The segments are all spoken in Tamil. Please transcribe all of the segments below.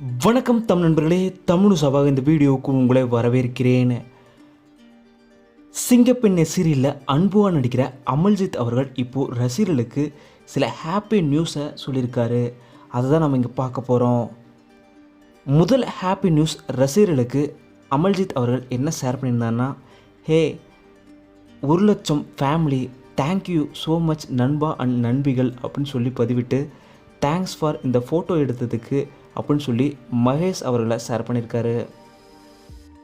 வணக்கம் தம் நண்பர்களே தமிழ் சபாக இந்த வீடியோவுக்கு உங்களை வரவேற்கிறேன். சிங்கப்பெண்ணை சீரியலில் அன்புவாக நடிக்கிற அமல்ஜித் அவர்கள் இப்போது ரசிகர்களுக்கு சில ஹாப்பி நியூஸை சொல்லியிருக்காரு. அதை தான் நம்ம இங்கே பார்க்க போகிறோம் முதல் ஹாப்பி நியூஸ் ரசிகர்களுக்கு அமல்ஜித் அவர்கள் என்ன ஷேர் பண்ணியிருந்தாருன்னா ஹே ஒரு லட்சம் family thank you so much நண்பா அண்ட் நண்பிகள் அப்படின்னு சொல்லி பதிவிட்டு தேங்க்ஸ் ஃபார் இந்த ஃபோட்டோ எடுத்ததுக்கு அப்படின்னு சொல்லி மகேஷ் அவர்களை ஷேர் பண்ணியிருக்காரு.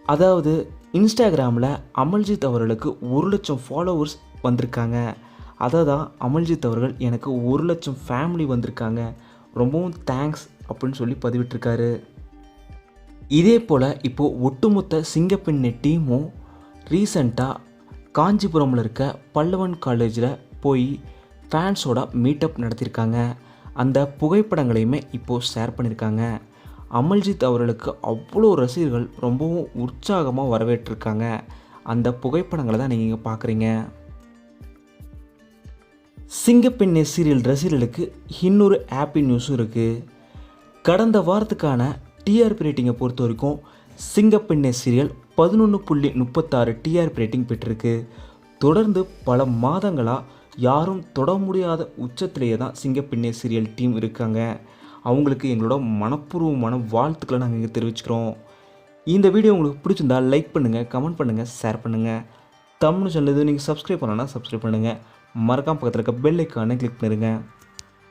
அதாவது இன்ஸ்டாகிராமில் அமல்ஜித் அவர்களுக்கு ஒரு லட்சம் ஃபாலோவர்ஸ் வந்திருக்காங்க. அதை தான் அமல்ஜித் அவர்கள் எனக்கு ஒரு லட்சம் ஃபேமிலி வந்திருக்காங்க. ரொம்பவும் தேங்க்ஸ் அப்படின்னு சொல்லி பதிவிட்டிருக்காரு. இதே போல் இப்போது ஒட்டுமொத்த சிங்கப்பெண்ணை டீமும் ரீசண்டாக காஞ்சிபுரமில் இருக்க பல்லவன் காலேஜில் போய் ஃபேன்ஸோட மீட்டப் நடத்தியிருக்காங்க. அந்த புகைப்படங்களையுமே இப்போது ஷேர் பண்ணியிருக்காங்க அமல்ஜித் அவர்களுக்கு அவ்வளோ ரசிகர்கள் ரொம்பவும் உற்சாகமாக வரவேற்றிருக்காங்க. அந்த புகைப்படங்களை தான் நீங்கள் பார்க்குறீங்க சிங்கப்பெண்ணே சீரியல் ரசிகர்களுக்கு இன்னொரு ஹாப்பி நியூஸும் இருக்குது கடந்த வாரத்துக்கான டிஆர்பி ரேட்டிங்கை பொறுத்த வரைக்கும் சிங்கப்பெண்ணே சீரியல் பதினொன்று புள்ளி முப்பத்தாறு டிஆர்பி ரேட்டிங் பெற்றிருக்கு. தொடர்ந்து பல மாதங்களாக யாரும் தொட முடியாத உச்சத்திலேயே தான் சிங்கப்பின்னே சீரியல் டீம் இருக்காங்க. அவங்களுக்கு எங்களோட மனப்பூர்வமான வாழ்த்துக்களை நாங்கள் இங்கே தெரிவிச்சுக்கிறோம். இந்த வீடியோ உங்களுக்கு பிடிச்சிருந்தா லைக் பண்ணுங்கள் கமெண்ட் பண்ணுங்கள் ஷேர் பண்ணுங்கள் தமிழ் சேனல் இது நீங்கள் சப்ஸ்கிரைப் பண்ணலன்னா சப்ஸ்கிரைப் பண்ணுங்கள் மறக்காம பக்கத்தில் இருக்க பெல் ஐக்கானை கிளிக் பண்ணிடுங்க